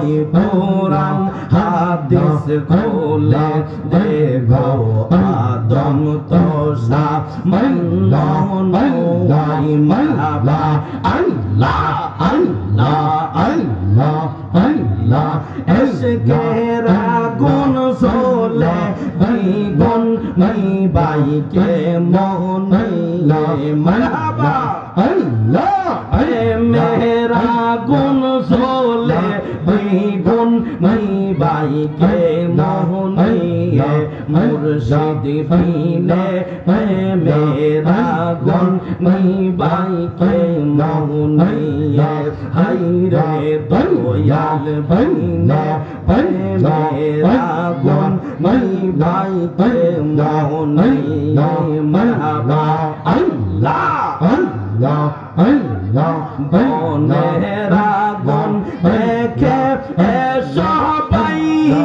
ওই পুরাণ হাদিস খোলে দেখো, আদম তো সা মল্লাহ নয় মারহাবা আল্লাহ আল্লাহ আল্লাহ আল্লাহ এসকের আগুন সোলে দ্বিগুণ নাই বাইকে মোহন মারহাবা আল্লাহ মেরা গুণ সোলে দ্বিগুণ নাই বাইকে মোহন মুর্শিদ বিনে হে মেরা গুণ নাই বাইকে মোহন হাই রে দয়াল বিনে হে মেরা গুণ নাই বাইকে মোহন মারহাবা আল্লাহ আল্লাহ আল্লাহ বনেরা গুণ é só roupa e